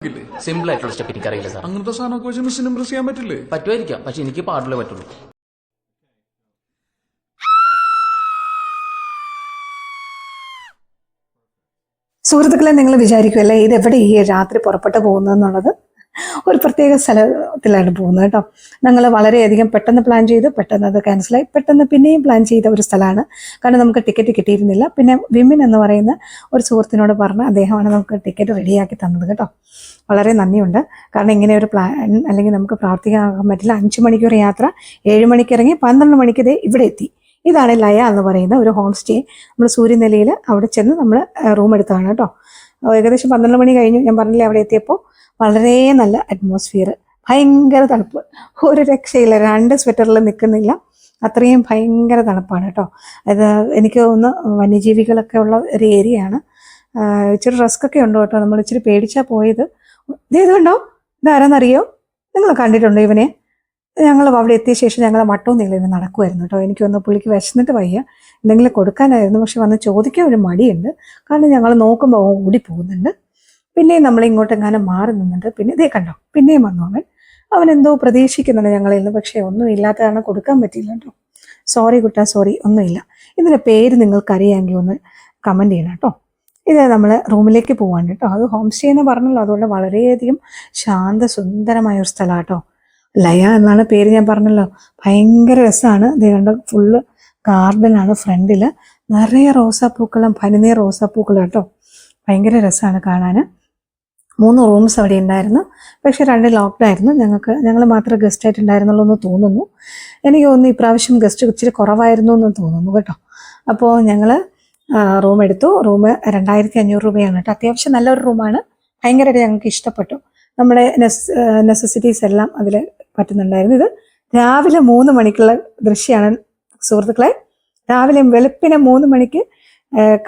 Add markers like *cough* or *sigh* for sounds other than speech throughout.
ഇല്ലേ സിമ്പിൾ ആയിട്ടുള്ള സ്റ്റെപ്പ് എനിക്കറിയില്ല സാർ അങ്ങനത്തെ സാധനമൊക്കെ വെച്ച് മിസ്സിന് ഇംപ്രസ് ചെയ്യാൻ പറ്റില്ലേ? പറ്റുമായിരിക്കാം. പക്ഷെ എനിക്ക് പാടില്ല പറ്റുള്ളൂ. സുഹൃത്തുക്കളെ നിങ്ങൾ വിചാരിക്കുമല്ലേ ഇത് എവിടെ ഈ രാത്രി പുറപ്പെട്ടു പോകുന്നതെന്നുള്ളത് ഒരു പ്രത്യേക സ്ഥലത്തിലാണ് പോകുന്നത് കേട്ടോ. ഞങ്ങൾ വളരെയധികം പെട്ടെന്ന് പ്ലാൻ ചെയ്തു പെട്ടെന്ന് അത് ക്യാൻസലായി പെട്ടെന്ന് പിന്നെയും പ്ലാൻ ചെയ്ത ഒരു സ്ഥലമാണ്. കാരണം നമുക്ക് ടിക്കറ്റ് കിട്ടിയിരുന്നില്ല. പിന്നെ വിമിൻ എന്ന് പറയുന്ന ഒരു സുഹൃത്തിനോട് പറഞ്ഞ് അദ്ദേഹമാണ് നമുക്ക് ടിക്കറ്റ് റെഡിയാക്കി തന്നത് കേട്ടോ. വളരെ നന്ദിയുണ്ട്. കാരണം ഇങ്ങനെ ഒരു പ്ലാൻ അല്ലെങ്കിൽ നമുക്ക് പ്രാർത്ഥിക്കാൻ പറ്റില്ല. അഞ്ച് മണിക്കൂർ യാത്ര ഏഴ് മണിക്ക് ഇറങ്ങി പന്ത്രണ്ട് മണിക്ക് ഇതേ ഇവിടെ എത്തി. ഇതാണ് ലയ എന്ന് പറയുന്ന ഒരു ഹോം സ്റ്റേ നമ്മൾ സൂര്യനെല്ലിയിൽ അവിടെ ചെന്ന് നമ്മൾ റൂം എടുത്തതാണ് കേട്ടോ. ഏകദേശം പന്ത്രണ്ട് മണി കഴിഞ്ഞു. ഞാൻ പറഞ്ഞില്ലേ അവിടെ എത്തിയപ്പോൾ വളരെ നല്ല അറ്റ്മോസ്ഫിയർ ഭയങ്കര തണുപ്പ്. ഒരു രക്ഷയില്ല രണ്ട് സ്വെറ്ററിൽ നിൽക്കുന്നില്ല അത്രയും ഭയങ്കര തണുപ്പാണ് കേട്ടോ. അത് എനിക്ക് ഒന്ന് വന്യജീവികളൊക്കെ ഉള്ള ഒരു ഏരിയയാണ് ഇച്ചിരി റിസ്ക് ഒക്കെ ഉണ്ട് കേട്ടോ. നമ്മൾ ഇച്ചിരി പേടിച്ചാൽ പോയത്. ഇതേതുണ്ടോ ഇതാരെന്നറിയോ? നിങ്ങൾ കണ്ടിട്ടുണ്ടോ ഇവനെ? ഞങ്ങൾ അവിടെ എത്തിയ ശേഷം ഞങ്ങൾ മട്ടവും നീളം നടക്കുമായിരുന്നു കേട്ടോ. എനിക്ക് വന്ന് പുള്ളിക്ക് വിശന്നിട്ട് വയ്യ. എന്തെങ്കിലും കൊടുക്കാനായിരുന്നു. പക്ഷെ വന്ന് ചോദിക്കാൻ ഒരു മടിയുണ്ട്. കാരണം ഞങ്ങൾ നോക്കുമ്പോൾ ഓടി പോകുന്നുണ്ട്. പിന്നെയും നമ്മൾ ഇങ്ങോട്ടെങ്ങാനും മാറി നിന്നിട്ട് പിന്നെ ഇതേ കണ്ടോ പിന്നെയും വന്നു അവൻ. അവൻ എന്തോ പ്രതീക്ഷിക്കുന്നുണ്ട് ഞങ്ങളിൽ നിന്ന് പക്ഷേ ഒന്നും ഇല്ലാത്ത കാരണം കൊടുക്കാൻ പറ്റില്ല കേട്ടോ. സോറി കുട്ടാ സോറി ഒന്നുമില്ല ഇതിന്റെ പേര് നിങ്ങൾക്കറിയാമെങ്കിൽ ഒന്ന് കമന്റ് ചെയ്യണം കേട്ടോ. ഇത് നമ്മൾ റൂമിലേക്ക് പോവാണ് കേട്ടോ. അത് ഹോം സ്റ്റേ എന്ന് പറഞ്ഞല്ലോ അതുകൊണ്ട് വളരെയധികം ശാന്ത സുന്ദരമായ ഒരു സ്ഥലമാണ് കേട്ടോ. ലയ എന്നാണ് പേര് ഞാൻ പറഞ്ഞല്ലോ. ഭയങ്കര രസമാണ്. ഇത് കണ്ട ഫുള്ള് ഗാർഡനാണ് ഫ്രണ്ടിൽ നിറയെ റോസാപ്പൂക്കളും പനിനീർ റോസാപ്പൂക്കളും കേട്ടോ. ഭയങ്കര രസമാണ് കാണാൻ മൂന്ന് റൂംസ് അവിടെ ഉണ്ടായിരുന്നു. പക്ഷേ രണ്ട് ലോക്ക്ഡ് ആയിരുന്നു. ഞങ്ങൾക്ക് ഞങ്ങൾ മാത്രം ഗസ്റ്റ് ആയിട്ട് എന്ന് തോന്നുന്നു. എനിക്ക് തോന്നുന്നു ഇപ്രാവശ്യം ഗസ്റ്റ് ഇച്ചിരി കുറവായിരുന്നു എന്ന് തോന്നുന്നു കേട്ടോ. അപ്പോൾ ഞങ്ങൾ റൂം എടുത്തു. റൂം രണ്ടായിരത്തി അഞ്ഞൂറ് രൂപയാണ് കേട്ടോ. അത്യാവശ്യം നല്ലൊരു റൂമാണ് ഭയങ്കരമായിട്ട് ഞങ്ങൾക്ക് ഇഷ്ടപ്പെട്ടു. നമ്മുടെ നെസസിറ്റീസ് എല്ലാം അതിൽ പറ്റുന്നുണ്ടായിരുന്നു. ഇത് രാവിലെ മൂന്ന് മണിക്കുള്ള ദൃശ്യമാണ് സുഹൃത്തുക്കളെ. രാവിലെ വെളുപ്പിനെ മൂന്ന് മണിക്ക്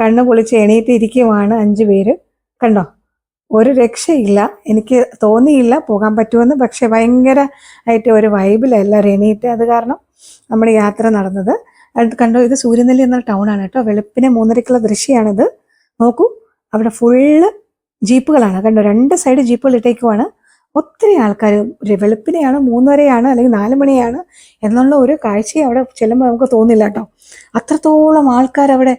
കണ്ണു പൊളിച്ച് എണീറ്റ് ഇരിക്കുവാണ് അഞ്ച് പേര്. കണ്ടോ? ഒരു രക്ഷയില്ല. എനിക്ക് തോന്നിയില്ല പോകാൻ പറ്റുമെന്ന്. പക്ഷെ ഭയങ്കര ആയിട്ട് ഒരു വൈബിലല്ല എണീറ്റ് അത് കാരണം നമ്മൾ യാത്ര നടന്നത്. കണ്ടോ ഇത് സൂര്യനെല്ലി എന്ന ടൗൺ ആണ് കേട്ടോ. വെളുപ്പിനെ മൂന്നരക്കുള്ള ദൃശ്യമാണിത് നോക്കൂ അവിടെ ഫുള്ള് ജീപ്പുകളാണ്. കണ്ടോ രണ്ട് സൈഡ് ജീപ്പുകൾ ഇട്ടേക്കുവാണ്. ഒത്തിരി ആൾക്കാർ വെളുപ്പിനെയാണ് മൂന്നരയാണ് അല്ലെങ്കിൽ നാല് മണിയാണ് എന്നുള്ള ഒരു കാഴ്ചയും അവിടെ ചെല്ലുമ്പോൾ നമുക്ക് തോന്നില്ല കേട്ടോ. അത്രത്തോളം ആൾക്കാർ അവിടെ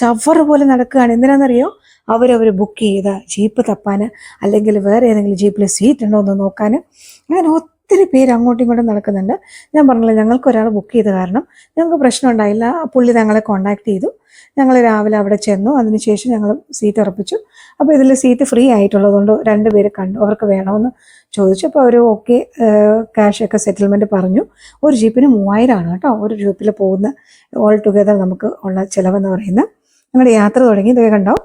ചവറ് പോലെ നടക്കുകയാണ്. എന്തിനാണെന്നറിയോ അവരവർ ബുക്ക് ചെയ്ത ജീപ്പ് തപ്പാൻ അല്ലെങ്കിൽ വേറെ ഏതെങ്കിലും ജീപ്പിൽ സീറ്റ് ഉണ്ടോ എന്ന് നോക്കാൻ അങ്ങനെ ഒത്തിരി പേര് അങ്ങോട്ടും ഇങ്ങോട്ടും നടക്കുന്നുണ്ട്. ഞാൻ പറഞ്ഞില്ല ഞങ്ങൾക്ക് ഒരാൾ ബുക്ക് ചെയ്ത കാരണം ഞങ്ങൾക്ക് പ്രശ്നം ഉണ്ടായില്ല. പുള്ളി ഞങ്ങളെ കോണ്ടാക്ട് ചെയ്തു. ഞങ്ങൾ രാവിലെ അവിടെ ചെന്നു. അതിനുശേഷം ഞങ്ങൾ സീറ്റ് ഉറപ്പിച്ചു. അപ്പോൾ ഇതിൽ സീറ്റ് ഫ്രീ ആയിട്ടുള്ളതുകൊണ്ട് രണ്ട് പേര് കണ്ടു അവർക്ക് വേണമെന്ന് ചോദിച്ചു. അപ്പോൾ അവർ ഓക്കെ ക്യാഷ് ഒക്കെ സെറ്റിൽമെന്റ് പറഞ്ഞു. ഒരു ജീപ്പിന് മൂവായിരമാണ് കേട്ടോ. ഒരു ജീപ്പിൽ പോകുന്ന ഓൾ ടുഗദർ നമുക്ക് ഉള്ള ചിലവെന്ന് പറയുന്നത്. ഞങ്ങളുടെ യാത്ര തുടങ്ങി. ഇതൊക്കെ കണ്ടോ?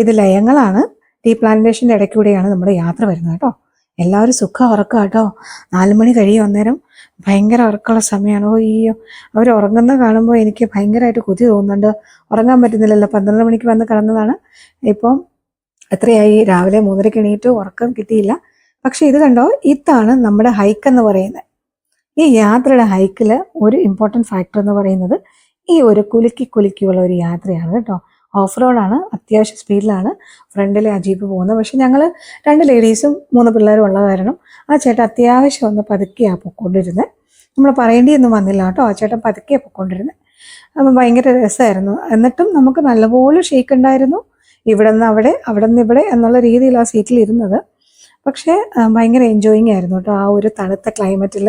ഇത് ലയങ്ങളാണ്. ടീ പ്ലാന്റേഷന്റെ ഇടയ്ക്കൂടെയാണ് നമ്മുടെ യാത്ര വരുന്നത് കേട്ടോ. എല്ലാവരും സുഖം ഉറക്കുക കേട്ടോ. നാല് മണി കഴിയും അന്നേരം. ഭയങ്കര ഉറക്കമുള്ള സമയമാണ്. ഓ ഈ അവർ ഉറങ്ങുന്ന കാണുമ്പോൾ എനിക്ക് ഭയങ്കരമായിട്ട് കൊതി തോന്നുന്നുണ്ട്. ഉറങ്ങാൻ പറ്റുന്നില്ലല്ലോ. പന്ത്രണ്ട് മണിക്ക് വന്ന് കിടന്നതാണ്. ഇപ്പം എത്രയായി? രാവിലെ മൂന്നരയ്ക്ക് എണീറ്റ്. ഉറക്കം കിട്ടിയില്ല. പക്ഷെ ഇത് കണ്ടോ? ഇതാണ് നമ്മുടെ ഹൈക്ക് എന്ന് പറയുന്നത്. ഈ യാത്രയുടെ ഹൈക്കിൽ ഒരു ഇമ്പോർട്ടന്റ് ഫാക്ടർ എന്ന് പറയുന്നത് ഈ ഒരു കുലുക്കി കുലുക്കിയുള്ള ഒരു യാത്രയാണ് കേട്ടോ. ഓഫ് റോഡാണ് അത്യാവശ്യം സ്പീഡിലാണ് ഫ്രണ്ടിൽ ആ ജീപ്പ് പോകുന്നത്. പക്ഷെ ഞങ്ങൾ രണ്ട് ലേഡീസും മൂന്ന് പിള്ളേരും ഉള്ള കാരണം ആ ചേട്ടൻ അത്യാവശ്യം ഒന്ന് പതുക്കെയാണ് പൊക്കോണ്ടിരുന്നത് നമ്മൾ പറയേണ്ടിയൊന്നും വന്നില്ല കേട്ടോ. ആ ചേട്ടൻ പതുക്കെയാണ് പൊക്കോണ്ടിരുന്നത് അപ്പം ഭയങ്കര രസമായിരുന്നു. എന്നിട്ടും നമുക്ക് നല്ലപോലെ ഷേക്ക് ഉണ്ടായിരുന്നു. ഇവിടെ നിന്ന് അവിടെ അവിടെ നിന്ന് ഇവിടെ എന്നുള്ള രീതിയിൽ ആ സീറ്റിൽ ഇരുന്നത്. പക്ഷേ ഭയങ്കര എൻജോയിങ് ആയിരുന്നു കേട്ടോ ആ ഒരു തണുത്ത ക്ലൈമറ്റിൽ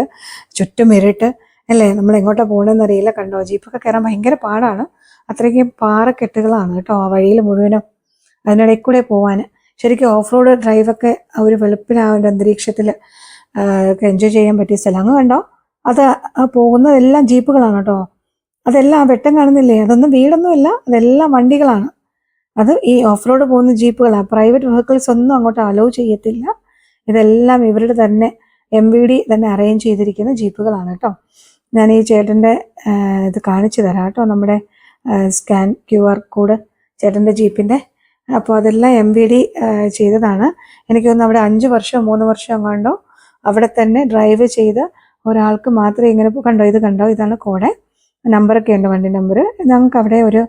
ചുറ്റും ഇരുട്ട്. അല്ലേ? നമ്മൾ എങ്ങോട്ടാണ് പോകണമെന്ന് അറിയില്ല കണ്ടോ? ജീപ്പൊക്കെ കയറാൻ ഭയങ്കര പാടാണ്. അത്രയ്ക്കും പാറക്കെട്ടുകളാണ് കേട്ടോ ആ വഴിയിൽ മുഴുവനും അതിനിടയിൽ കൂടെ പോവാൻ ശരിക്കും ഓഫ് റോഡ് ഡ്രൈവൊക്കെ ഒരു ആ ഒരു അന്തരീക്ഷത്തിൽ എൻജോയ് ചെയ്യാൻ പറ്റിയ സ്ഥലം. അങ്ങ് കണ്ടോ? അത് പോകുന്നതെല്ലാം ജീപ്പുകളാണ് കേട്ടോ. അതെല്ലാം വെട്ടം കാണുന്നില്ലേ? അതൊന്നും വീടൊന്നുമില്ല അതെല്ലാം വണ്ടികളാണ്. അത് ഈ ഓഫ് റോഡ് പോകുന്ന ജീപ്പുകളാണ് പ്രൈവറ്റ് വെഹിക്കിൾസ് ഒന്നും അങ്ങോട്ട് അലോ ചെയ്യത്തില്ല. ഇതെല്ലാം ഇവരുടെ തന്നെ എം വി ഡി തന്നെ അറേഞ്ച് ചെയ്തിരിക്കുന്ന ജീപ്പുകളാണ് കേട്ടോ. ഞാൻ ഈ ചേട്ടന്റെ ഇത് കാണിച്ചു തരാം കേട്ടോ. നമ്മുടെ സ്കാൻ ക്യു ആർ കോഡ് ചേട്ടന്റെ ജീപ്പിന്റെ. അപ്പോൾ അതെല്ലാം എം വി ഡി ചെയ്തതാണ്. എനിക്ക് തോന്നുന്നു അവിടെ അഞ്ച് വർഷമോ മൂന്ന് വർഷമോ കണ്ടോ അവിടെ തന്നെ ഡ്രൈവ് ചെയ്ത് ഒരാൾക്ക് മാത്രമേ ഇങ്ങനെ കണ്ടോ ഇത് കണ്ടോ? ഇതാണ് കോഡ്. നമ്പറൊക്കെ ഉണ്ട് വണ്ടി നമ്പർ. ഞങ്ങൾക്ക് അവിടെ ഒരു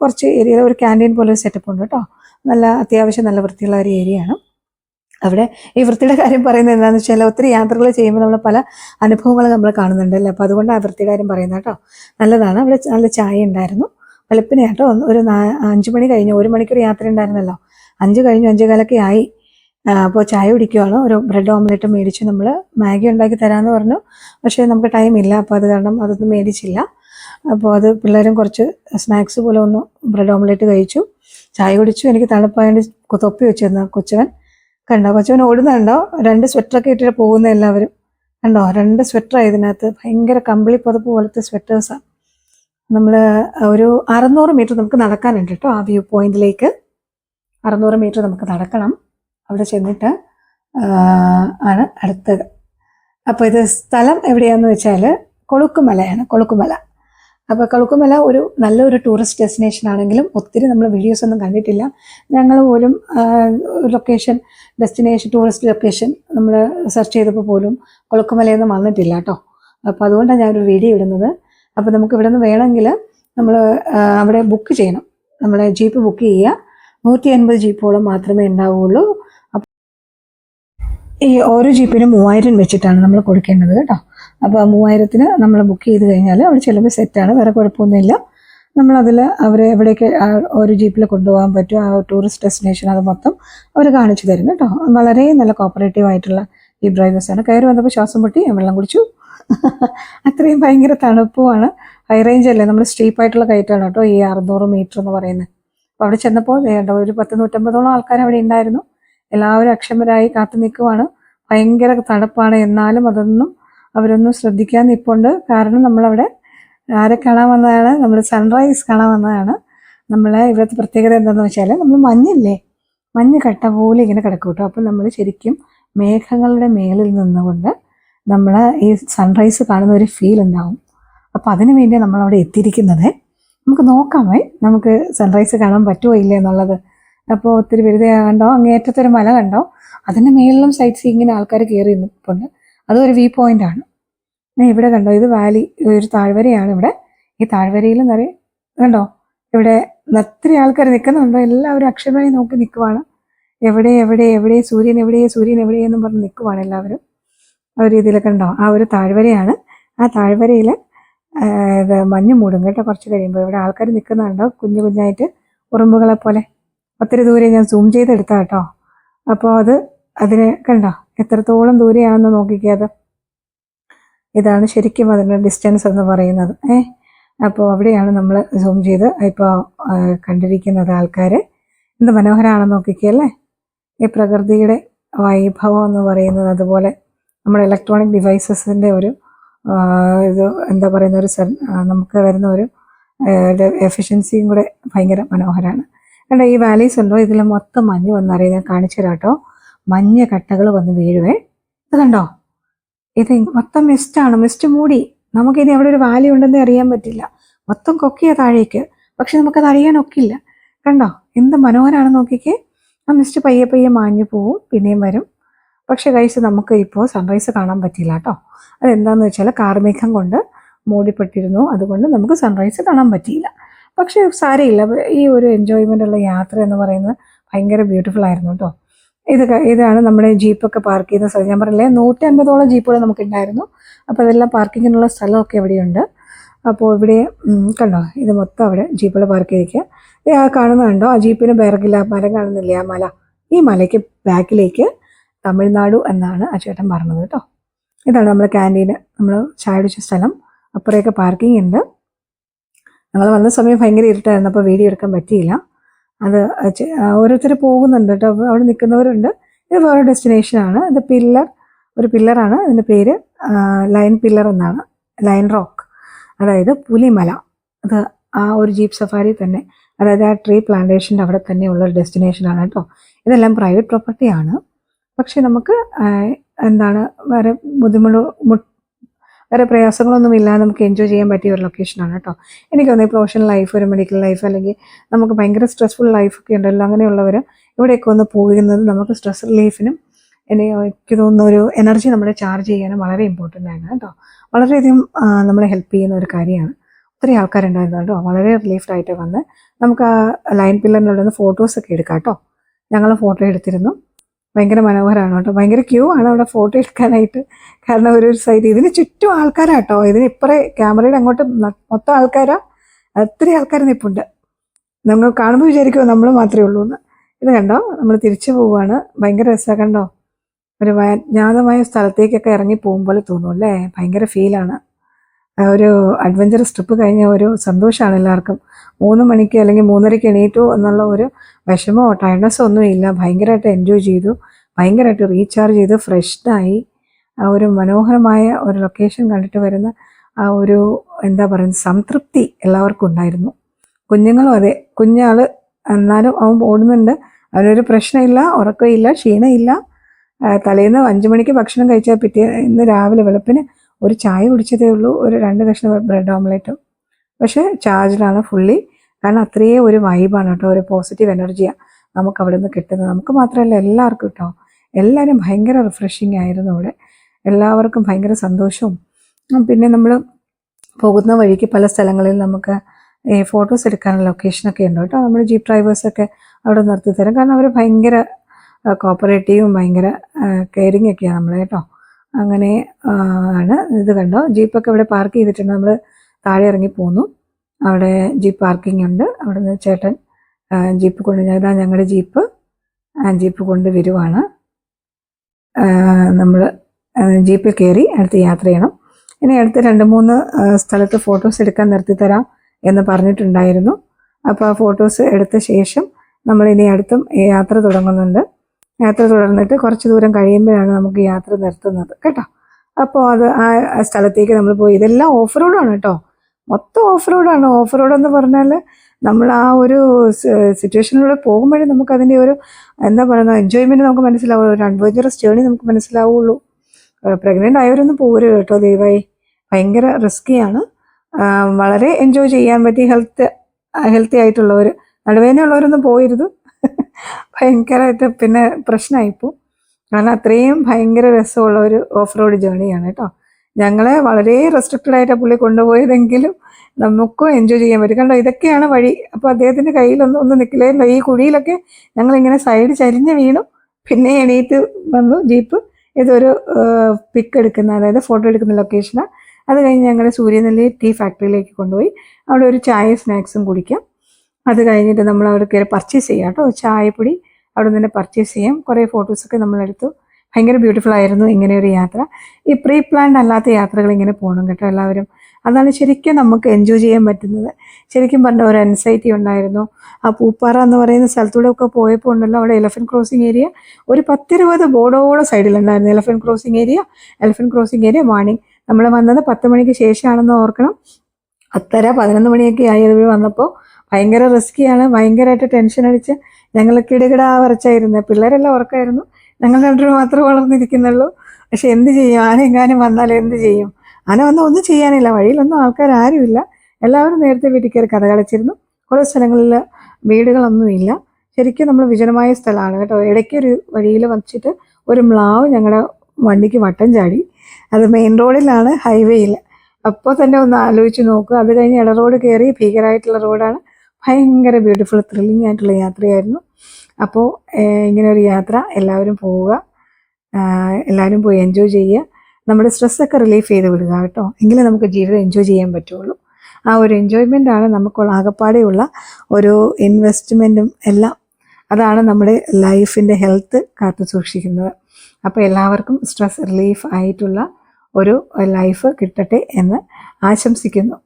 കുറച്ച് ഏരിയ ഒരു ക്യാന്റീൻ പോലെ ഒരു സെറ്റപ്പ് ഉണ്ട് കേട്ടോ. നല്ല അത്യാവശ്യം നല്ല വൃത്തിയുള്ള ഒരു ഏരിയയാണ്. അവിടെ ഈ വൃത്തിയുടെ കാര്യം പറയുന്നത് എന്താണെന്ന് വെച്ചാൽ ഒത്തിരി യാത്രകൾ ചെയ്യുമ്പോൾ നമ്മൾ പല അനുഭവങ്ങൾ നമ്മൾ കാണുന്നുണ്ടല്ലോ? അപ്പോൾ അതുകൊണ്ട് ആ വൃത്തിയുടെ കാര്യം പറയുന്നത് കേട്ടോ. നല്ലതാണ്. അവിടെ നല്ല ചായ ഉണ്ടായിരുന്നു. വെളുപ്പിന് കേട്ടോ ഒരു അഞ്ചു മണി കഴിഞ്ഞു. ഒരു മണിക്കൂർ യാത്ര ഉണ്ടായിരുന്നല്ലോ. അഞ്ച് കഴിഞ്ഞു അഞ്ചേ കാലൊക്കെ ആയി. അപ്പോൾ ചായ കുടിക്കുവാണ്. ഒരു ബ്രെഡ് ഓംലെറ്റ് മേടിച്ച്. നമ്മൾ മാഗി ഉണ്ടാക്കി തരാമെന്ന് പറഞ്ഞു. പക്ഷേ നമുക്ക് ടൈം ഇല്ല. അപ്പോൾ അത് കാരണം അതൊന്നും മേടിച്ചില്ല. അപ്പോൾ അത് പിള്ളേരും കുറച്ച് സ്നാക്സ് പോലെ ഒന്ന് ബ്രെഡ് ഓംലെറ്റ് കഴിച്ചു. ചായ കുടിച്ചു. എനിക്ക് തണുപ്പായതുകൊണ്ട് തൊപ്പി വെച്ചിരുന്നു കൊച്ചവൻ. കണ്ടോ? കൊച്ചവൻ ഓടുന്നുണ്ടോ രണ്ട് സ്വെറ്ററൊക്കെ ഇട്ടിട്ട് പോകുന്ന എല്ലാവരും. കണ്ടോ? രണ്ട് സ്വെറ്ററാണ് ഇതിനകത്ത്. ഭയങ്കര കമ്പിളി പുതപ്പ് പോലത്തെ സ്വെറ്റേഴ്സാണ് നമ്മൾ ഒരു അറുന്നൂറ് മീറ്റർ നമുക്ക് നടക്കാനുണ്ട് കേട്ടോ ആ വ്യൂ പോയിന്റിലേക്ക്. അറുന്നൂറ് മീറ്റർ നമുക്ക് നടക്കണം. അവിടെ ചെന്നിട്ട് ആണ് അടുത്തത്. അപ്പോൾ ഇത് സ്ഥലം എവിടെയാണെന്ന് വെച്ചാൽ കൊളുക്കുമലയാണ്. കൊളുക്കുമല. അപ്പോൾ കളുക്കുമല ഒരു നല്ലൊരു ടൂറിസ്റ്റ് ഡെസ്റ്റിനേഷൻ ആണെങ്കിലും ഒത്തിരി നമ്മൾ വീഡിയോസ് ഒന്നും കണ്ടിട്ടില്ല. ഞങ്ങൾ പോലും ലൊക്കേഷൻ ഡെസ്റ്റിനേഷൻ ടൂറിസ്റ്റ് ലൊക്കേഷൻ നമ്മൾ സെർച്ച് ചെയ്തപ്പോൾ പോലും കൊളുക്കുമലയൊന്നും വന്നിട്ടില്ല കേട്ടോ അപ്പോൾ അതുകൊണ്ടാണ് ഞാനൊരു വീഡിയോ ഇടുന്നത്. അപ്പോൾ നമുക്ക് ഇവിടെ നിന്ന് വേണമെങ്കിൽ നമ്മൾ അവിടെ ബുക്ക് ചെയ്യണം. നമ്മുടെ ജീപ്പ് ബുക്ക് ചെയ്യുക. നൂറ്റി എൺപത് ജീപ്പോളം മാത്രമേ ഉണ്ടാവുകയുള്ളൂ ഈ ഓരോ ജീപ്പിനും മൂവായിരം വെച്ചിട്ടാണ് നമ്മൾ കൊടുക്കേണ്ടത് കേട്ടോ അപ്പോൾ മൂവായിരത്തിന് നമ്മൾ ബുക്ക് ചെയ്ത് കഴിഞ്ഞാൽ അവിടെ ചിലപ്പോൾ സെറ്റാണ് വേറെ കുഴപ്പമൊന്നുമില്ല. നമ്മളതിൽ അവർ എവിടേക്ക് ഒരു ജീപ്പിൽ കൊണ്ടുപോകാൻ പറ്റും ആ ടൂറിസ്റ്റ് ഡെസ്റ്റിനേഷൻ അത് മൊത്തം അവർ കാണിച്ചു തരും കേട്ടോ. വളരെ നല്ല കോപ്പറേറ്റീവ് ആയിട്ടുള്ള ഈ ഡ്രൈവേഴ്സാണ് കയറി വന്നപ്പോൾ ശ്വാസം പൊട്ടി വെള്ളം കുടിച്ചു. *laughs* അത്രയും ഭയങ്കര തണുപ്പുമാണ്. ഹൈ റേഞ്ച് അല്ലേ നമ്മൾ സ്റ്റീപ്പായിട്ടുള്ള കയറ്റാണ് കേട്ടോ ഈ അറുന്നൂറ് മീറ്റർ എന്ന് പറയുന്നത്. അപ്പോൾ അവിടെ ചെന്നപ്പോൾ വേണ്ട ഒരു പത്ത് നൂറ്റമ്പതോളം ആൾക്കാർ അവിടെ ഉണ്ടായിരുന്നു. എല്ലാവരും അക്ഷമരായി കാത്തു നിൽക്കുവാണ് ഭയങ്കര തണുപ്പാണ് എന്നാലും അതൊന്നും അവരൊന്നും ശ്രദ്ധിക്കാൻ നിൽപ്പുണ്ട് കാരണം നമ്മളവിടെ ആരെ കാണാൻ വന്നതാണ്? നമ്മൾ സൺറൈസ് കാണാൻ വന്നതാണ്. നമ്മളെ ഇവിടുത്തെ പ്രത്യേകത എന്താണെന്ന് വെച്ചാൽ നമ്മൾ മഞ്ഞില്ലേ? മഞ്ഞ് കട്ട പോലെ ഇങ്ങനെ കിടക്കും കേട്ടോ. അപ്പം നമ്മൾ ശരിക്കും മേഘങ്ങളുടെ മേളിൽ നിന്നുകൊണ്ട് നമ്മൾ ഈ സൺറൈസ് കാണുന്ന ഒരു ഫീൽ ഉണ്ടാവും. അപ്പോൾ അതിനു വേണ്ടി നമ്മളവിടെ എത്തിയിരിക്കുന്നത്. നമുക്ക് നോക്കാമേ നമുക്ക് സൺറൈസ് കാണാൻ പറ്റുമോ ഇല്ലേ എന്നുള്ളത്. അപ്പോൾ ഒത്തിരി വെറുതെ കണ്ടോ? അങ്ങേറ്റത്തെ ഒരു മല കണ്ടോ? അതിന്റെ മേളിലും സൈറ്റ് സീയിങ്ങിന് ആൾക്കാർ കയറി നിൽപ്പുണ്ട് അതൊരു വ്യൂ പോയിന്റ് ആണ്. ഇവിടെ കണ്ടോ ഇത് വാലി ഒരു താഴ്വരയാണ് ഇവിടെ. ഈ താഴ്വരയിൽ നിറയെ കണ്ടോ? ഇവിടെ ഒത്തിരി ആൾക്കാർ നിൽക്കുന്നുണ്ടോ എല്ലാവരും അക്ഷരമായി നോക്കി നിൽക്കുവാണ് എവിടെ എവിടെ എവിടെ സൂര്യൻ എവിടെ സൂര്യൻ എവിടെ എന്നും പറഞ്ഞ് നിൽക്കുവാണ് എല്ലാവരും. ആ ഒരു രീതിയിലൊക്കെ ഉണ്ടോ ആ ഒരു താഴ്വരയാണ്. ആ താഴ്വരയിൽ ഇത് മഞ്ഞ് മൂടും കേട്ടോ കുറച്ച് കഴിയുമ്പോൾ ഇവിടെ ആൾക്കാർ നിൽക്കുന്നുണ്ടോ കുഞ്ഞു കുഞ്ഞായിട്ട് ഉറുമ്പുകളെ പോലെ. ഒത്തിരി ദൂരെ ഞാൻ സൂം ചെയ്തെടുത്താ കേട്ടോ. അപ്പോൾ അത് അതിനെ കണ്ടോ? എത്രത്തോളം ദൂരെയാണെന്ന് നോക്കിക്കാതെ ഇതാണ് ശരിക്കും അതിന്റെ ഡിസ്റ്റൻസ് എന്ന് പറയുന്നത്. ഏ? അപ്പോൾ അവിടെയാണ് നമ്മൾ സൂം ചെയ്ത് ഇപ്പോൾ കണ്ടിരിക്കുന്നത് ആൾക്കാർ എന്ത് മനോഹരമാണെന്ന് നോക്കിക്കല്ലേ ഈ പ്രകൃതിയുടെ വൈഭവം എന്ന് പറയുന്നത് അതുപോലെ നമ്മുടെ ഇലക്ട്രോണിക് ഡിവൈസസിന്റെ ഒരു ഇത് എന്താ പറയുന്ന ഒരു നമുക്ക് വരുന്ന ഒരു എഫിഷ്യൻസിയും കൂടെ ഭയങ്കര മനോഹരമാണ്. കണ്ടോ ഈ വാലീസ് ഉണ്ടോ? ഇതിൽ മൊത്തം മഞ്ഞ് വന്നറിയാൻ കാണിച്ചു തരാം കേട്ടോ. മഞ്ഞ കട്ടകൾ വന്ന് വീഴുവേ. ഇത് കണ്ടോ? ഇത് മൊത്തം മിസ്റ്റാണ് മിസ്റ്റ് മൂടി. നമുക്കിനി അവിടെ ഒരു വാലി ഉണ്ടെന്ന് അറിയാൻ പറ്റില്ല. മൊത്തം കൊക്കിയ താഴേക്ക്. പക്ഷെ നമുക്കത് അറിയാനൊക്കില്ല കണ്ടോ? എന്ത് മനോഹരമാണ് നോക്കിക്കേ. ആ മിസ്റ്റ് പയ്യെ പയ്യെ മാഞ്ഞു പോവും പിന്നെയും വരും. പക്ഷെ കഴിച്ച് നമുക്ക് ഇപ്പോൾ സൺറൈസ് കാണാൻ പറ്റില്ല കേട്ടോ. അതെന്താണെന്ന് വെച്ചാൽ കാർമേഘം കൊണ്ട് മൂടിപ്പെട്ടിരുന്നു. അതുകൊണ്ട് നമുക്ക് സൺറൈസ് കാണാൻ പറ്റിയില്ല. പക്ഷേ സാരയില്ല. ഈ ഒരു എൻജോയ്മെന്റ് ഉള്ള യാത്ര എന്ന് പറയുന്നത് ഭയങ്കര ബ്യൂട്ടിഫുൾ ആയിരുന്നു കേട്ടോ. ഇത് ഇതാണ് നമ്മുടെ ജീപ്പൊക്കെ പാർക്ക് ചെയ്യുന്ന സ്ഥലം. ഞാൻ പറഞ്ഞില്ലേ നൂറ്റി അൻപതോളം ജീപ്പുകൾ നമുക്കുണ്ടായിരുന്നു. അപ്പോൾ അതെല്ലാം പാർക്കിങ്ങിനുള്ള സ്ഥലമൊക്കെ ഇവിടെയുണ്ട്. അപ്പോൾ ഇവിടെ കണ്ടോ? ഇത് മൊത്തം അവിടെ ജീപ്പുകൾ പാർക്ക് ചെയ്തിരിക്കുക. ആ കാണുന്ന കണ്ടോ? ആ ജീപ്പിന് ബേറകില്ല മരം കാണുന്നില്ല? ആ മല. ഈ മലയ്ക്ക് ബാക്കിലേക്ക് തമിഴ്നാടു എന്നാണ് ആ ചേട്ടൻ പറഞ്ഞത് കേട്ടോ. ഇതാണ് നമ്മുടെ ക്യാന്റീന് നമ്മൾ ചായ കുടിച്ച സ്ഥലം. അപ്പുറയൊക്കെ പാർക്കിംഗ് ഉണ്ട്. ഞങ്ങൾ വന്ന സമയം ഭയങ്കര ഇരുട്ടായിരുന്നു. അപ്പോൾ വീഡിയോ എടുക്കാൻ പറ്റിയില്ല. അത് ഓരോരുത്തർ പോകുന്നുണ്ട് കേട്ടോ. അവിടെ നിൽക്കുന്നവരുണ്ട്. ഇത് വേറെ ഡെസ്റ്റിനേഷനാണ് ഇത് പില്ലർ ഒരു പില്ലറാണ് അതിന്റെ പേര് ലൈൻ പില്ലർ എന്നാണ്. ലൈൻ റോക്ക് അതായത് പുലിമല. അത് ആ ഒരു ജീപ്പ് സഫാരി തന്നെ അതായത് ആ ട്രീ പ്ലാന്റേഷന്റെ അവിടെ തന്നെയുള്ള ഒരു ഡെസ്റ്റിനേഷനാണ് കേട്ടോ. ഇതെല്ലാം പ്രൈവറ്റ് പ്രോപ്പർട്ടിയാണ് പക്ഷെ നമുക്ക് എന്താണ് വേറെ ബുദ്ധിമുട്ട് വേറെ പ്രയാസങ്ങളൊന്നും ഇല്ലാതെ നമുക്ക് എൻജോയ് ചെയ്യാൻ പറ്റിയ ഒരു ലൊക്കേഷനാണ് കേട്ടോ. എനിക്ക് തോന്നുന്നു പ്രൊഫഷണൽ ലൈഫ് ഒരു മെഡിക്കൽ ലൈഫ് അല്ലെങ്കിൽ നമുക്ക് ഭയങ്കര സ്ട്രെസ്ഫുൾ ലൈഫൊക്കെ ഉണ്ടല്ലോ അങ്ങനെയുള്ളവർ ഇവിടെയൊക്കെ ഒന്ന് പോകുന്നത് നമുക്ക് സ്ട്രെസ് റിലീഫിനും എനിക്ക് തോന്നുന്ന ഒരു എനർജി നമ്മുടെ ചാർജ് ചെയ്യാനും വളരെ ഇമ്പോർട്ടന്റ് ആണ് കേട്ടോ. വളരെയധികം നമ്മളെ ഹെൽപ്പ് ചെയ്യുന്ന ഒരു കാര്യമാണ്. ഒത്തിരി ആൾക്കാരുണ്ടായിരുന്നു കേട്ടോ വളരെ റിലീഫ്ഡ് ആയിട്ട് വന്ന്. നമുക്ക് ആ ലൈൻ പില്ലറിനുള്ള ഫോട്ടോസൊക്കെ എടുക്കാം കേട്ടോ. ഞങ്ങൾ ഫോട്ടോ എടുത്തിരുന്നു. ഭയങ്കര മനോഹരമാണ് കേട്ടോ. ഭയങ്കര ക്യൂ ആണ് അവിടെ ഫോട്ടോ എടുക്കാനായിട്ട്. കാരണം ഒരു സൈഡ് ഇതിന് ചുറ്റും ആൾക്കാരാട്ടോ ഇതിന് ഇപ്പറേ ക്യാമറയുടെ അങ്ങോട്ട് മൊത്തം ആൾക്കാരാ. ഒത്തിരി ആൾക്കാർ നിൽപ്പുണ്ട് നമ്മൾ കാണുമ്പോൾ വിചാരിക്കുമോ നമ്മൾ മാത്രമേ ഉള്ളൂ എന്ന്. ഇത് കണ്ടോ? നമ്മൾ തിരിച്ചു പോവുകയാണ് ഭയങ്കര രസമാണ് കണ്ടോ? ഒരു അജ്ഞാതമായ സ്ഥലത്തേക്കൊക്കെ ഇറങ്ങി പോകും പോലെ തോന്നും അല്ലേ? ഭയങ്കര ഫീലാണ് ഒരു അഡ്വഞ്ചർ ട്രിപ്പ് കഴിഞ്ഞ ഒരു സന്തോഷമാണ് എല്ലാവർക്കും. മൂന്ന് മണിക്ക് അല്ലെങ്കിൽ മൂന്നരയ്ക്ക് എണീറ്റു എന്നുള്ള ഒരു വിഷമോ ടയർനെസ്സോ ഒന്നും ഇല്ല. ഭയങ്കരമായിട്ട് എൻജോയ് ചെയ്തു. ഭയങ്കരമായിട്ട് റീചാർജ് ചെയ്ത്. ഫ്രഷ്ഡായി ആ ഒരു മനോഹരമായ ഒരു ലൊക്കേഷൻ കണ്ടിട്ട് വരുന്ന ആ ഒരു എന്താ പറയുക സംതൃപ്തി എല്ലാവർക്കും ഉണ്ടായിരുന്നു. കുഞ്ഞുങ്ങളും അതെ. കുഞ്ഞാൾ എന്നാലും അവൻ ഓടുന്നുണ്ട്. അവനൊരു പ്രശ്നമില്ല ഉറക്കമില്ല ക്ഷീണമില്ല. ആ, തലേന്ന് അഞ്ചു മണിക്ക് ഭക്ഷണം കഴിച്ചാൽ പിറ്റേ ഇന്ന് രാവിലെ വെളുപ്പിന് ഒരു ചായ കുടിച്ചതേ ഉള്ളൂ ഒരു രണ്ട് കഷ്ണം ബ്രെഡ് ഓംലെറ്റും പക്ഷേ ചാർജിലാണ് ഫുള്ളി കാരണം അത്രയേ ഒരു വൈബാണ് കേട്ടോ ഒരു പോസിറ്റീവ് എനർജിയാണ് നമുക്ക് അവിടെ നിന്ന് കിട്ടുന്നത്. നമുക്ക് മാത്രമല്ല എല്ലാവർക്കും കേട്ടോ എല്ലാവരും ഭയങ്കര റിഫ്രഷിങ് ആയിരുന്നു അവിടെ. എല്ലാവർക്കും ഭയങ്കര സന്തോഷവും. പിന്നെ നമ്മൾ പോകുന്ന വഴിക്ക് പല സ്ഥലങ്ങളിൽ നമുക്ക് ഈ ഫോട്ടോസ് എടുക്കാനുള്ള ലൊക്കേഷനൊക്കെ ഉണ്ട് കേട്ടോ. നമ്മുടെ ജീപ്പ് ഡ്രൈവേഴ്സൊക്കെ അവിടെ നിർത്തി തരും. കാരണം അവർ ഭയങ്കര കോപ്പറേറ്റീവും ഭയങ്കര കെയറിങ് ഒക്കെയാണ് നമ്മൾ കേട്ടോ. അങ്ങനെ ആണ്. ഇത് കണ്ടോ? ജീപ്പൊക്കെ ഇവിടെ പാർക്ക് ചെയ്തിട്ടുണ്ട്. നമ്മൾ താഴെ ഇറങ്ങി പോന്നു. അവിടെ ജീപ്പ് പാർക്കിംഗ് ഉണ്ട്. അവിടെ നിന്ന് ചേട്ടൻ ജീപ്പ് കൊണ്ട് ഇതാ ഞങ്ങളുടെ ജീപ്പ്. ജീപ്പ് കൊണ്ട് വരുവാണ്. നമ്മൾ ജീപ്പിൽ കയറി അടുത്ത് യാത്ര ചെയ്യണം. ഇനി അടുത്ത് രണ്ട് മൂന്ന് സ്ഥലത്ത് ഫോട്ടോസ് എടുക്കാൻ നിർത്തി തരാം എന്ന് പറഞ്ഞിട്ടുണ്ടായിരുന്നു. അപ്പോൾ ആ ഫോട്ടോസ് എടുത്ത ശേഷം നമ്മൾ ഇനി അടുത്തും യാത്ര തുടങ്ങുന്നുണ്ട്. യാത്ര തുടർന്നിട്ട് കുറച്ച് ദൂരം കഴിയുമ്പോഴാണ് നമുക്ക് യാത്ര നിർത്തുന്നത് കേട്ടോ? അപ്പോൾ അത് ആ സ്ഥലത്തേക്ക് നമ്മൾ പോയി. ഇതെല്ലാം ഓഫ് റോഡാണ് കേട്ടോ. മൊത്തം ഓഫ് റോഡാണ് ഓഫ് റോഡ് എന്ന് പറഞ്ഞാൽ നമ്മൾ ആ ഒരു സിറ്റുവേഷനിലൂടെ പോകുമ്പോഴേ നമുക്ക് അതിന്റെ ഒരു എന്താ പറയുന്നത് എൻജോയ്മെന്റ് നമുക്ക് മനസ്സിലാവുള്ളൂ. ഒരു അഡ്വഞ്ചറസ് ജേണി നമുക്ക് മനസ്സിലാവുള്ളൂ. പ്രഗ്നന്റ് ആയവരൊന്നും പോരുക കേട്ടോ ദയവായി ഭയങ്കര റിസ്ക്കിയാണ് വളരെ എൻജോയ് ചെയ്യാൻ പറ്റി ഹെൽത്ത് ഹെൽത്തി ആയിട്ടുള്ളവർ നടുവേദനയുള്ളവരൊന്നും പോയിരുത് ഭയങ്കരമായിട്ട് പിന്നെ പ്രശ്നമായിപ്പോൾ കാരണം അത്രയും ഭയങ്കര രസമുള്ള ഒരു ഓഫ് റോഡ് ജേണിയാണ് കേട്ടോ ഞങ്ങളെ വളരെ റെസ്ട്രിക്റ്റഡ് ആയിട്ട് പുള്ളി കൊണ്ടുപോയതെങ്കിലും നമുക്കും എൻജോയ് ചെയ്യാൻ പറ്റും. കണ്ടോ ഇതൊക്കെയാണ് വഴി. അപ്പോൾ അദ്ദേഹത്തിന്റെ കയ്യിലൊന്നും ഒന്നും നിൽക്കില്ലായിരുന്നു ഈ കുഴിയിലൊക്കെ ഞങ്ങൾ ഇങ്ങനെ സൈഡ് ചരിഞ്ഞ് വീണു. പിന്നെ എണീറ്റ് വന്നു ജീപ്പ്. ഇതൊരു പിക്ക് എടുക്കുന്ന അതായത് ഫോട്ടോ എടുക്കുന്ന ലൊക്കേഷനാണ് അത് കഴിഞ്ഞ് ഞങ്ങൾ സൂര്യനെല്ലി ടീ ഫാക്ടറിയിലേക്ക് കൊണ്ടുപോയി. അവിടെ ഒരു ചായ സ്നാക്സും കുടിക്കാം. അത് കഴിഞ്ഞിട്ട് നമ്മൾ അവിടെ കയറി പർച്ചേസ് ചെയ്യാം കേട്ടോ. ചായപ്പൊടി അവിടെ നിന്ന് തന്നെ പർച്ചേസ് ചെയ്യാം. കുറേ ഫോട്ടോസൊക്കെ നമ്മളെടുത്തു ഭയങ്കര ബ്യൂട്ടിഫുൾ ആയിരുന്നു ഇങ്ങനെ ഒരു യാത്ര. ഈ പ്രീ പ്ലാൻഡ് അല്ലാത്ത യാത്രകൾ ഇങ്ങനെ പോകണം കേട്ടോ എല്ലാവരും. അതാണ് ശരിക്കും നമുക്ക് എൻജോയ് ചെയ്യാൻ പറ്റുന്നത്. ശരിക്കും പറഞ്ഞ ഒരു അൻസൈറ്റി ഉണ്ടായിരുന്നു. ആ പൂപ്പാറ എന്ന് പറയുന്ന സ്ഥലത്തൂടെ ഒക്കെ പോയപ്പോൾ ഉണ്ടല്ലോ അവിടെ എലഫന്റ് ക്രോസിംഗ് ഏരിയ ഒരു പത്തിരുപത് ബോർഡോളം സൈഡിലുണ്ടായിരുന്നു elephant crossing area elephant crossing area morning നമ്മൾ വന്നത് പത്ത് മണിക്ക് ശേഷമാണെന്ന് ഓർക്കണം. അത്തര പതിനൊന്ന് മണിയൊക്കെ ആയി വന്നപ്പോൾ ഭയങ്കര റിസ്ക്കിയാണ് ഭയങ്കരമായിട്ട് ടെൻഷൻ അടിച്ച് ഞങ്ങൾ കിടകിടാ വരച്ചായിരുന്നു. പിള്ളേരെല്ലാം ഉറക്കായിരുന്നു. ഞങ്ങൾ രണ്ടുപേരും മാത്രമേ വളർന്നിരിക്കുന്നുള്ളൂ. പക്ഷെ എന്ത് ചെയ്യും? ആന എങ്ങാനും വന്നാൽ എന്ത് ചെയ്യും? ആന വന്നാൽ ഒന്നും ചെയ്യാനില്ല. വഴിയിലൊന്നും ആൾക്കാർ ആരുമില്ല. എല്ലാവരും നേരത്തെ വീട്ടിൽ കയറി കഥ കളിച്ചിരുന്നു. കുറേ സ്ഥലങ്ങളിൽ വീടുകളൊന്നുമില്ല ശരിക്കും നമ്മൾ വിജനമായ സ്ഥലമാണ് കേട്ടോ. ഇടയ്ക്ക് ഒരു വഴിയിൽ വച്ചിട്ട് ഒരു മ്ലാവ് ഞങ്ങളുടെ വണ്ടിക്ക് വട്ടം ചാടി. അത് മെയിൻ റോഡിലാണ് ഹൈവേയിൽ അപ്പോൾ തന്നെ ഒന്ന് ആലോചിച്ച് നോക്കുക അത് കഴിഞ്ഞ് ഇട റോഡ് കയറി ഭീകരമായിട്ടുള്ള റോഡാണ് ഭയങ്കര ബ്യൂട്ടിഫുൾ ത്രില്ലിംഗ് ആയിട്ടുള്ള യാത്രയായിരുന്നു. അപ്പോൾ ഇങ്ങനെ ഒരു യാത്ര എല്ലാവരും പോവുക എല്ലാവരും പോയി എൻജോയ് ചെയ്യുക. നമ്മുടെ സ്ട്രെസ്സൊക്കെ റിലീഫ് ചെയ്ത് വിടുക കേട്ടോ. എങ്കിലേ നമുക്ക് ജീവിതം എൻജോയ് ചെയ്യാൻ പറ്റുള്ളൂ. ആ ഒരു എൻജോയ്മെന്റ് ആണ് നമുക്കുള്ള ആകപ്പാടെയുള്ള ഒരു ഇൻവെസ്റ്റ്മെന്റും എല്ലാം. അതാണ് നമ്മുടെ ലൈഫിന്റെ ഹെൽത്ത് കാത്തു സൂക്ഷിക്കുന്നത്. അപ്പോൾ എല്ലാവർക്കും സ്ട്രെസ് റിലീഫ് ആയിട്ടുള്ള ഒരു ലൈഫ് കിട്ടട്ടെ എന്ന് ആശംസിക്കുന്നു.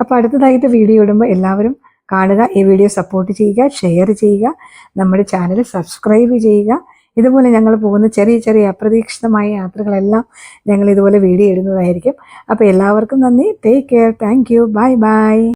അപ്പോൾ അടുത്തതായിട്ട് വീഡിയോ ഇടുമ്പോൾ എല്ലാവരും കാണുക. ഈ വീഡിയോ സപ്പോർട്ട് ചെയ്യുക ഷെയർ ചെയ്യുക നമ്മുടെ ചാനൽ സബ്സ്ക്രൈബ് ചെയ്യുക. ഇതുപോലെ ഞങ്ങൾ പോകുന്ന ചെറിയ ചെറിയ അപ്രതീക്ഷിതമായ യാത്രകളെല്ലാം ഞങ്ങൾ ഇതുപോലെ വീഡിയോ ഇടുന്നതായിരിക്കും. അപ്പോൾ എല്ലാവർക്കും നന്ദി. Take care thank you bye bye